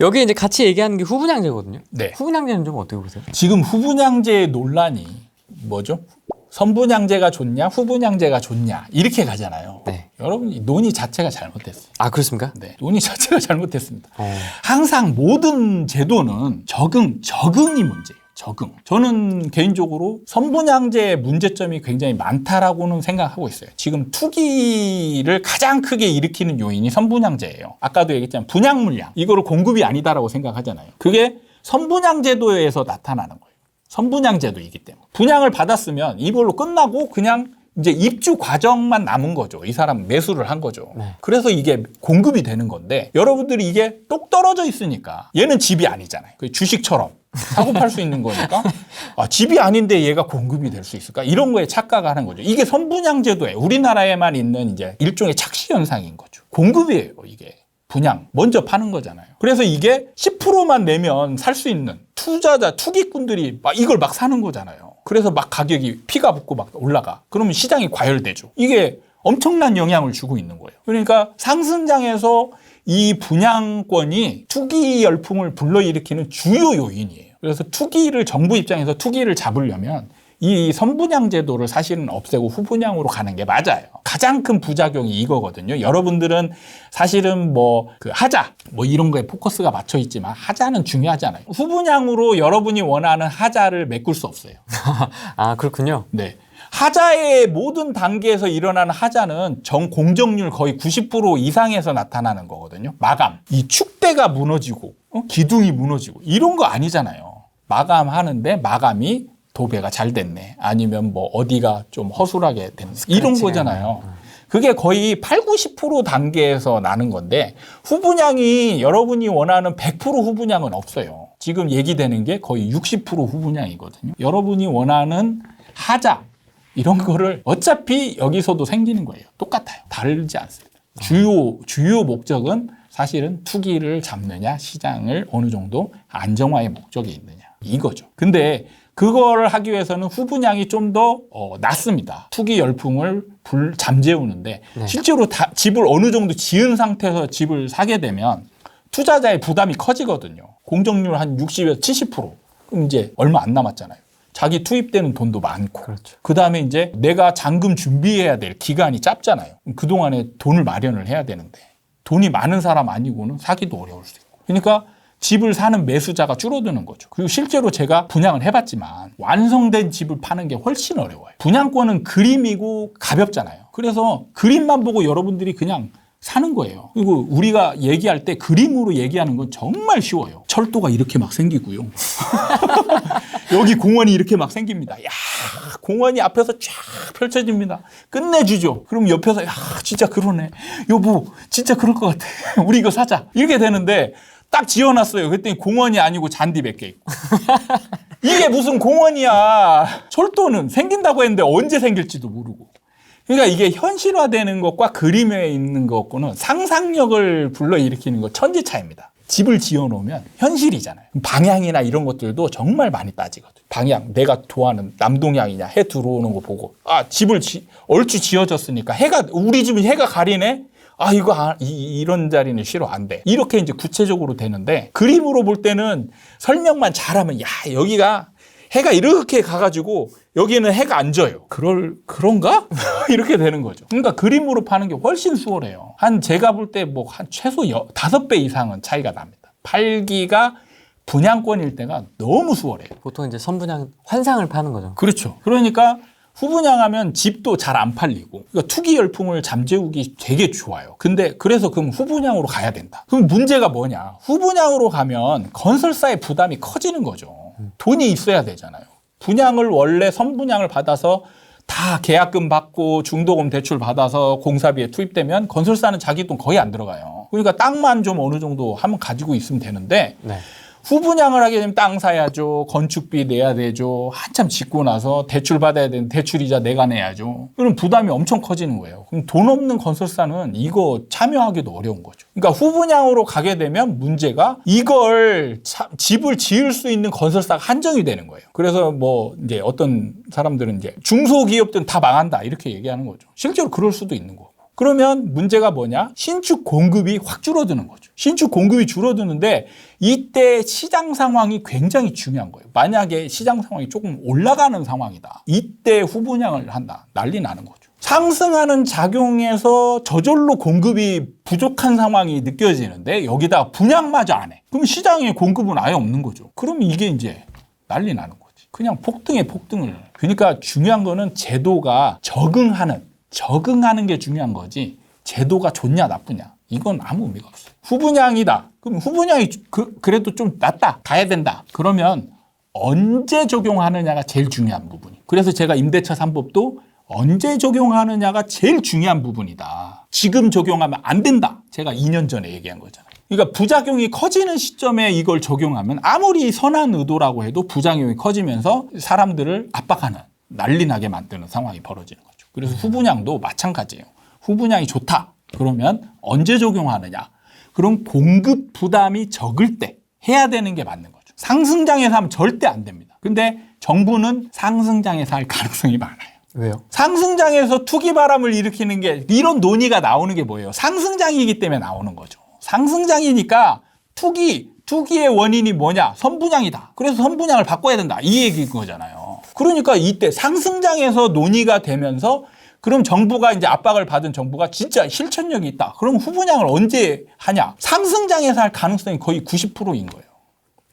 여기 이제 같이 얘기하는 게 후분양제거든요. 네. 후분양제는 좀 어떻게 보세요? 지금 후분양제 논란이 뭐죠? 선분양제가 좋냐, 후분양제가 좋냐 이렇게 가잖아요. 네. 여러분 이 논의 자체가 잘못됐어요. 아 그렇습니까? 네, 논의 자체가 잘못됐습니다. 어. 항상 모든 제도는 적응, 적응이 문제예요. 적응. 저는 개인적으로 선분양제의 문제점이 굉장히 많다라고는 생각하고 있어요. 지금 투기를 가장 크게 일으키는 요인이 선분양제예요. 아까도 얘기했지만 분양 물량. 이거를 공급이 아니다라고 생각하잖아요. 그게 선분양 제도에서 나타나는 거예요. 선분양 제도이기 때문에. 분양을 받았으면 이걸로 끝나고 그냥 이제 입주 과정만 남은 거죠. 이 사람 매수를 한 거죠. 네. 그래서 이게 공급이 되는 건데 여러분들이 이게 똑 떨어져 있으니까 얘는 집이 아니잖아요. 그 주식처럼 사고 팔 수 있는 거니까 아, 집이 아닌데 얘가 공급이 될 수 있을까? 이런 거에 착각하는 거죠. 이게 선분양제도에 우리나라에만 있는 이제 일종의 착시 현상인 거죠. 공급이에요, 이게. 분양 먼저 파는 거잖아요. 그래서 이게 10%만 내면 살 수 있는 투자자 투기꾼들이 막 이걸 막 사는 거잖아요. 그래서 막 가격이 피가 붙고 막 올라가. 그러면 시장이 과열되죠. 이게 엄청난 영향을 주고 있는 거예요. 그러니까 상승장에서 이 분양권이 투기 열풍을 불러일으키는 주요 요인이에요. 그래서 투기를 정부 입장에서 투기를 잡으려면 이 선분양 제도를 사실은 없애고 후분양으로 가는 게 맞아요. 가장 큰 부작용이 이거거든요. 여러분들은 사실은 뭐 그 하자 뭐 이런 거에 포커스가 맞춰 있지만 하자는 중요하잖아요. 후분양으로 여러분이 원하는 하자를 메꿀 수 없어요. 아 그렇군요. 네. 하자의 모든 단계에서 일어나는 하자는 정 공정률 거의 90% 이상에서 나타나는 거거든요. 마감. 이 축대가 무너지고 어? 기둥이 무너지고 이런 거 아니잖아요. 마감하는데 마감이 도배가 잘 됐네. 아니면 뭐 어디가 좀 허술하게 됐네. 이런 거잖아요. 그게 거의 8, 90% 단계에서 나는 건데 후분양이 여러분이 원하는 100% 후분양은 없어요. 지금 얘기되는 게 거의 60% 후분양이거든요. 여러분이 원하는 하자 이런 거를 어차피 여기서도 생기는 거예요. 똑같아요. 다르지 않습니다. 주요 주요 목적은 사실은 투기를 잡느냐, 시장을 어느 정도 안정화의 목적이 있느냐 이거죠. 근데 그걸 하기 위해서는 후분양이 좀더 어, 낫습니다. 투기 열풍을 불 잠재우는데 네. 실제로 다 집을 어느 정도 지은 상태에서 집을 사게 되면 투자자의 부담이 커지거든요. 공정률 한 60에서 70%. 그럼 이제 얼마 안 남았잖아요. 자기 투입되는 돈도 많고. 그렇죠. 그 다음에 이제 내가 잔금 준비해야 될 기간이 짧잖아요. 그동안에 돈을 마련을 해야 되는데 돈이 많은 사람 아니고는 사기도 어려울 수 있고. 그러니까 집을 사는 매수자가 줄어드는 거죠. 그리고 실제로 제가 분양을 해봤지만 완성된 집을 파는 게 훨씬 어려워요. 분양권은 그림이고 가볍잖아요. 그래서 그림만 보고 여러분들이 그냥 사는 거예요. 그리고 우리가 얘기할 때 그림으로 얘기하는 건 정말 쉬워요. 철도가 이렇게 막 생기고요. 여기 공원이 이렇게 막 생깁니다. 야, 공원이 앞에서 쫙 펼쳐집니다. 끝내주죠. 그럼 옆에서 야, 진짜 그러네. 여보, 진짜 그럴 것 같아. 우리 이거 사자. 이렇게 되는데 딱 지어놨어요. 그랬더니 공원이 아니고 잔디 몇개 있고. 이게 무슨 공원이야. 철도는 생긴다고 했는데 언제 생길지도 모르고. 그러니까 이게 현실화되는 것과 그림에 있는 것과는 상상력을 불러일으키는 것 천지 차이입니다. 집을 지어놓으면 현실이잖아요. 방향이나 이런 것들도 정말 많이 빠지거든. 방향, 내가 좋아하는 남동향이냐, 해 들어오는 거 보고, 아, 집을 지, 얼추 지어졌으니까 해가, 우리 집은 해가 가리네? 아, 이거, 아, 이, 이런 자리는 싫어, 안 돼. 이렇게 이제 구체적으로 되는데, 그림으로 볼 때는 설명만 잘하면, 야, 여기가 해가 이렇게 가가지고 여기는 해가 안 져요. 그럴 그런가? 이렇게 되는 거죠. 그러니까 그림으로 파는 게 훨씬 수월해요. 한 제가 볼 때 뭐 한 최소 여- 다섯 배 이상은 차이가 납니다. 팔기가 분양권일 때가 너무 수월해요. 보통 이제 선분양 환상을 파는 거죠. 그렇죠. 그러니까 후분양하면 집도 잘 안 팔리고 그러니까 투기 열풍을 잠재우기 되게 좋아요. 근데 그래서 그럼 후분양으로 가야 된다. 그럼 문제가 뭐냐? 후분양으로 가면 건설사의 부담이 커지는 거죠. 돈이 있어야 되잖아요. 분양을 원래 선분양을 받아서 다 계약금 받고 중도금 대출 받아서 공사비에 투입되면 건설사는 자기 돈 거의 안 들어가요. 그러니까 땅만 좀 어느 정도 한번 가지고 있으면 되는데 네. 후분양을 하게 되면 땅 사야죠. 건축비 내야 되죠. 한참 짓고 나서 대출 받아야 되는 대출이자 내가 내야죠. 그럼 부담이 엄청 커지는 거예요. 그럼 돈 없는 건설사는 이거 참여하기도 어려운 거죠. 그러니까 후분양으로 가게 되면 문제가 이걸 차- 집을 지을 수 있는 건설사가 한정이 되는 거예요. 그래서 뭐 이제 어떤 사람들은 이제 중소기업들은 다 망한다 이렇게 얘기하는 거죠. 실제로 그럴 수도 있는 거고. 그러면 문제가 뭐냐? 신축 공급이 확 줄어드는 거죠. 신축 공급이 줄어드는데 이때 시장 상황이 굉장히 중요한 거예요. 만약에 시장 상황이 조금 올라가는 상황이다. 이때 후분양을 한다. 난리 나는 거죠. 상승하는 작용에서 저절로 공급이 부족한 상황이 느껴지는데 여기다 분양마저 안 해. 그럼 시장에 공급은 아예 없는 거죠. 그럼 이게 이제 난리 나는 거지. 그냥 폭등에 폭등을. 그러니까 중요한 거는 제도가 적응하는, 적응하는 게 중요한 거지. 제도가 좋냐 나쁘냐. 이건 아무 의미가 없어요. 후분양이다. 그럼 후분양이 그, 그래도 좀 낫다. 가야 된다. 그러면 언제 적용하느냐가 제일 중요한 부분이. 그래서 제가 임대차 3법도 언제 적용하느냐가 제일 중요한 부분이다. 지금 적용하면 안 된다. 제가 2년 전에 얘기한 거잖아요. 그러니까 부작용이 커지는 시점에 이걸 적용하면 아무리 선한 의도라고 해도 부작용이 커지면서 사람들을 압박하는 난리 나게 만드는 상황이 벌어지는 거죠. 그래서 후분양도 마찬가지예요. 후분양이 좋다. 그러면 언제 적용하느냐? 그럼 공급 부담이 적을 때 해야 되는 게 맞는 거죠. 상승장에서 하면 절대 안 됩니다. 근데 정부는 상승장에서 할 가능성이 많아요. 왜요? 상승장에서 투기 바람을 일으키는 게 이런 논의가 나오는 게 뭐예요? 상승장이기 때문에 나오는 거죠. 상승장이니까 투기, 투기의 원인이 뭐냐? 선분양이다. 그래서 선분양을 바꿔야 된다. 이 얘기인 거잖아요. 그러니까 이때 상승장에서 논의가 되면서 그럼 정부가 이제 압박을 받은 정부가 진짜 실천력이 있다. 그럼 후분양을 언제 하냐? 상승장에서 할 가능성이 거의 90%인 거예요.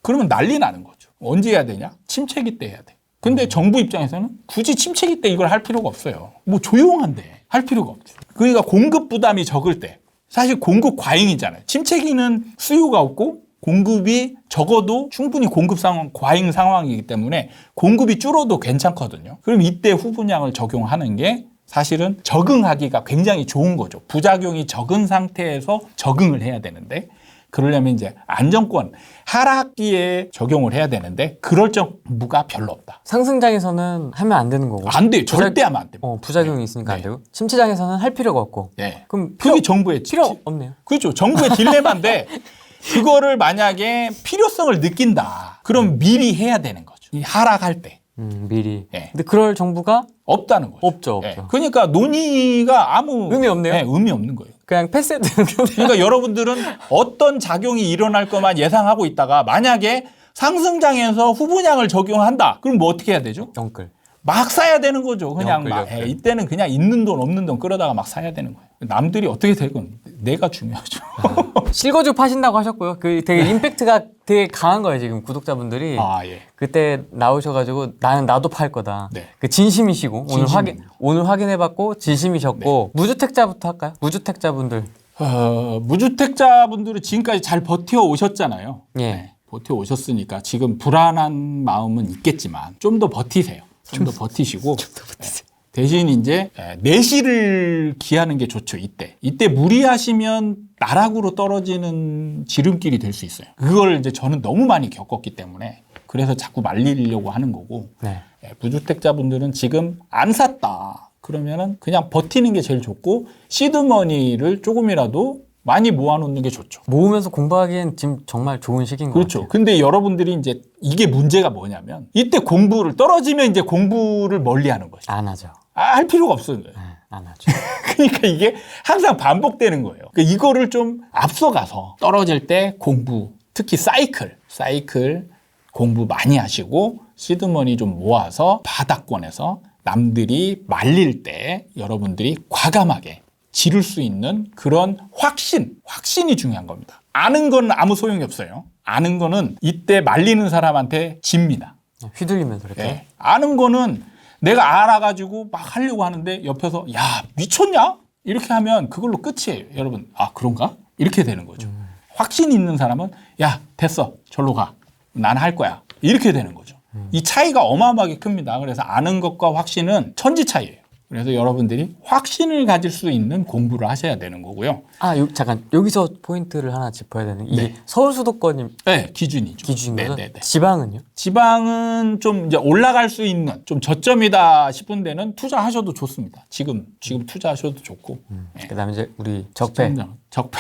그러면 난리 나는 거죠. 언제 해야 되냐? 침체기 때 해야 돼. 근데 정부 입장에서는 굳이 침체기 때 이걸 할 필요가 없어요. 뭐 조용한데 할 필요가 없죠. 그러니까 공급 부담이 적을 때 사실 공급 과잉이잖아요. 침체기는 수요가 없고 공급이 적어도 충분히 공급 상황 과잉 상황이기 때문에 공급이 줄어도 괜찮거든요. 그럼 이때 후분양을 적용하는 게 사실은 적응하기가 굉장히 좋은 거죠. 부작용이 적은 상태에서 적응을 해야 되는데 그러려면 이제 안정권 하락기에 적용을 해야 되는데 그럴 정부가 별로 없다. 상승장에서는 하면 안 되는 거고. 안 돼요. 절대 하면 안 됩니다. 어, 부작용이 있으니까 안 네. 되고. 침체장에서는 할 필요가 없고. 네. 그럼 필요, 그게 정부의 필요 지- 없네요. 그렇죠. 정부의 딜레마인데 그거를 만약에 필요성을 느낀다. 그럼 미리 해야 되는 거죠. 이 하락할 때 음, 미리. 네. 근데 그럴 정부가 없다는 거죠. 없죠, 예. 없죠. 그러니까 논의가 아무 의미 없네요. 예, 의미 없는 거예요. 그냥 패스해도 그러니까 여러분들은 어떤 작용이 일어날 것만 예상하고 있다가 만약에 상승장에서 후분양을 적용한다. 그럼 뭐 어떻게 해야 되죠? 영끌. 막 사야 되는 거죠. 그냥 막 엮을. 예, 이때는 그냥 있는 돈 없는 돈 끌어다가 막 사야 되는 거예요. 남들이 어떻게 되건 내가 중요하죠. 실거주 파신다고 하셨고요. 그 되게 임팩트가 되게 강한 거예요, 지금 구독자분들이. 아 예. 그때 나오셔가지고 나는 나도 팔 거다. 네. 그 진심이시고 오늘 진심입니다. 확인 오늘 확인해봤고 진심이셨고 무주택자부터 할까요? 무주택자분들. 어, 무주택자분들은 지금까지 잘 버텨 오셨잖아요. 예. 버텨 오셨으니까 지금 불안한 마음은 있겠지만 좀 더 버티세요. 좀 더 버티시고 예. 대신 이제 예, 내실을 기하는 게 좋죠. 이때 이때 무리하시면 나락으로 떨어지는 지름길이 될 수 있어요. 그걸 이제 저는 너무 많이 겪었기 때문에 그래서 자꾸 말리려고 하는 거고 네. 예, 무주택자분들은 지금 안 샀다. 그러면은 그냥 버티는 게 제일 좋고 시드머니를 조금이라도 많이 모아놓는 게 좋죠. 모으면서 공부하기엔 지금 정말 좋은 시기인 것 그렇죠. 같아요. 근데 여러분들이 이제 이게 문제가 뭐냐면 이때 공부를 떨어지면 이제 공부를 멀리하는 거죠. 안 하죠. 아, 할 필요가 없어요. 네, 안 하죠. 그러니까 이게 항상 반복되는 거예요. 그러니까 이거를 좀 앞서가서 떨어질 때 공부, 특히 사이클, 사이클 공부 많이 하시고 시드머니 좀 모아서 바닥권에서 남들이 말릴 때 여러분들이 과감하게 지를 수 있는 그런 확신, 확신이 중요한 겁니다. 아는 건 아무 소용이 없어요. 아는 거는 이때 말리는 사람한테 집니다. 휘둘리면서 이렇게. 예. 아는 거는 내가 알아가지고 막 하려고 하는데 옆에서 야 미쳤냐? 이렇게 하면 그걸로 끝이에요. 여러분 아 그런가? 이렇게 되는 거죠. 확신 있는 사람은 야 됐어. 절로 가 난 할 거야. 이렇게 되는 거죠. 이 차이가 어마어마하게 큽니다. 그래서 아는 것과 확신은 천지 차이예요 그래서 여러분들이 확신을 가질 수 있는 공부를 하셔야 되는 거고요 아, 요, 잠깐 여기서 포인트를 하나 짚어야 되는 게 이게 네. 서울 수도권이 네 기준이죠 기준인 거죠? 네, 네, 네. 지방은요? 지방은 좀 이제 올라갈 수 있는 좀 저점이다 싶은 데는 투자하셔도 좋습니다. 지금 지금 투자하셔도 좋고. 예. 그다음에 이제 우리 적폐, 점점 적폐.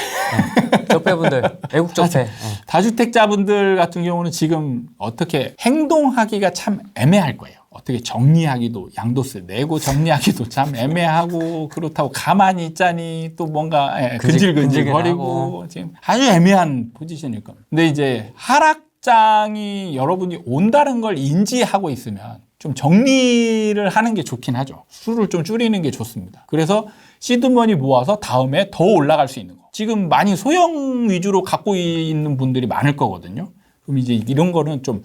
적폐분들, 애국 적폐. 예. 다주택자분들 같은 경우는 지금 어떻게 행동하기가 참 애매할 거예요. 어떻게 정리하기도 양도세 내고 정리하기도 참 애매하고 그렇다고 가만히 있자니 또 뭔가 예, 근질- 근질근질 거리고. 지금 아주 애매한 포지션일 겁니다. 근데 이제 하락장이 여러분이 온다는 걸 인지하고 있으면 좀 정리를 하는 게 좋긴 하죠. 수를 좀 줄이는 게 좋습니다. 그래서 시드머니 모아서 다음에 더 올라갈 수 있는 거. 지금 많이 소형 위주로 갖고 있는 분들이 많을 거거든요. 그럼 이제 이런 거는 좀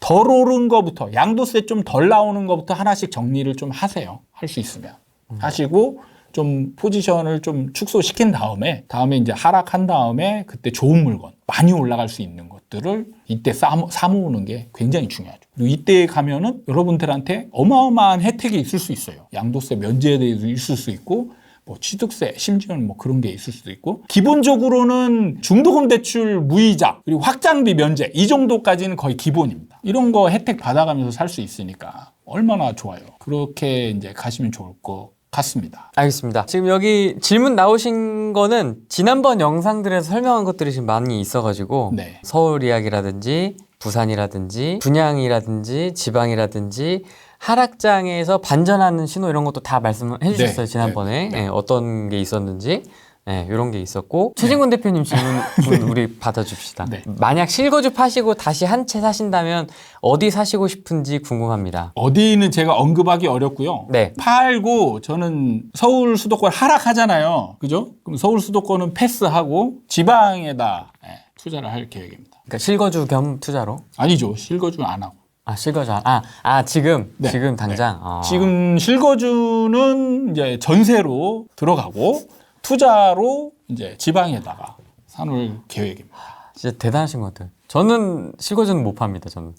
덜 오른 거부터 양도세 좀 덜 나오는 거부터 하나씩 정리를 좀 하세요. 할 수 있으면. 하시고 좀 포지션을 좀 축소시킨 다음에 다음에 이제 하락한 다음에 그때 좋은 물건 많이 올라갈 수 있는 것들을 이때 사, 사모으는 게 굉장히 중요하죠. 이때 가면은 여러분들한테 어마어마한 혜택이 있을 수 있어요. 양도세 면제에 대해서 있을 수 있고 뭐 취득세 심지어는 뭐 그런 게 있을 수도 있고 기본적으로는 중도금 대출 무이자 그리고 확장비 면제 이 정도까지는 거의 기본입니다. 이런 거 혜택 받아가면서 살 수 있으니까 얼마나 좋아요. 그렇게 이제 가시면 좋을 것 같습니다. 알겠습니다. 지금 여기 질문 나오신 거는 지난번 영상들에서 설명한 것들이 지금 많이 있어가지고 네. 서울 이야기라든지 부산이라든지 분양이라든지 지방이라든지 하락장에서 반전하는 신호 이런 것도 다 말씀해 주셨어요 네, 지난번에 네, 네. 예, 어떤 게 있었는지 네, 이런 게 있었고 최진곤 대표님 질문 우리 받아줍시다. 네. 만약 실거주 파시고 다시 한 채 사신다면 어디 사시고 싶은지 궁금합니다. 어디는 제가 언급하기 어렵고요. 네. 팔고 저는 서울 수도권 하락하잖아요. 그죠? 그럼 서울 수도권은 패스하고 지방에다 예, 투자를 할 계획입니다. 그러니까 실거주 겸 투자로. 아니죠. 실거주 안 하고. 아 실거주 안- 아, 아 지금 네, 지금 당장 아. 지금 실거주는 이제 전세로 들어가고 투자로 이제 지방에다가 사놓을 계획입니다. 진짜 대단하신 것 같아요. 저는 실거주는 못 팝니다. 저는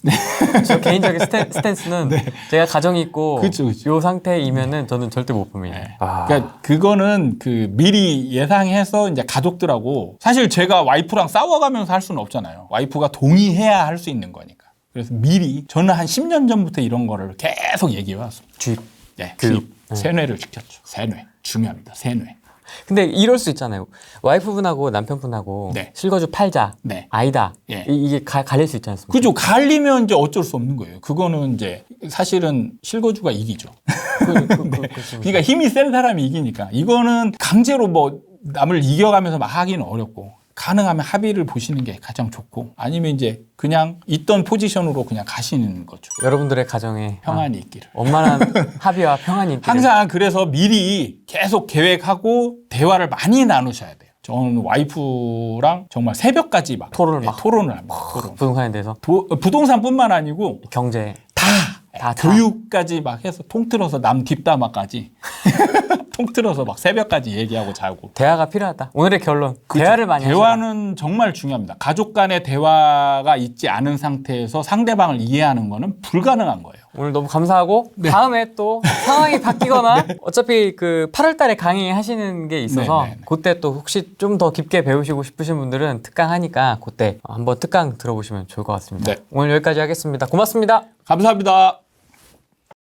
저 개인적인 스탠, 스탠스는 제가 가정이 있고 네. 그쵸, 그쵸. 요 상태이면은 저는 절대 못 팝니다. 네. 아. 그러니까 그거는 그 미리 예상해서 이제 가족들하고 사실 제가 와이프랑 싸워가면서 할 수는 없잖아요. 와이프가 동의해야 할 수 있는 거니까. 그래서 미리 저는 한 10년 전부터 이런 거를 계속 얘기해 왔습니다. 주입. 네, 그- 주입 세뇌를 시켰죠. 세뇌 중요합니다. 세뇌. 근데 이럴 수 있잖아요. 와이프분하고 남편분하고 네. 실거주 팔자. 네. 아니다. 예. 이, 게 갈릴 수 있지 않습니까? 그죠. 갈리면 이제 어쩔 수 없는 거예요. 그거는 이제 사실은 실거주가 이기죠. 그, 그, 그, 그, 그, 그러니까 힘이 센 사람이 이기니까 이거는 강제로 뭐 남을 이겨가면서 막 하기는 어렵고 가능하면 합의를 보시는 게 가장 좋고 아니면 이제 그냥 있던 포지션으로 그냥 가시는 거죠. 여러분들의 가정에 평안이 있기를. 아, 원만한 합의와 평안이 있기를. 항상 그래서 미리 계속 계획하고 대화를 많이 나누셔야 돼요. 저는 와이프랑 정말 새벽까지 막 토론을 네, 막. 토론을 합니다. 토론. 부동산에 대해서 도- 부동산뿐만 아니고 경제 다, 다, 다. 교육까지 막 해서 통틀어서 남 뒷담화까지 통틀어서 막 새벽까지 얘기하고 자고 대화가 필요하다. 오늘의 결론. 대화를 많이 하시라. 대화는 정말 중요합니다. 가족 간의 대화가 있지 않은 상태에서 상대방을 이해하는 거는 불가능한 거예요. 오늘 너무 감사하고 네. 다음에 또 상황이 바뀌거나 어차피 그 8월 달에 강의하시는 게 있어서 네, 네, 네. 그때 또 혹시 좀 더 깊게 배우시고 싶으신 분들은 특강 하니까 그때 한번 특강 들어보시면 좋을 것 같습니다. 네. 오늘 여기까지 하겠습니다. 고맙습니다. 감사합니다.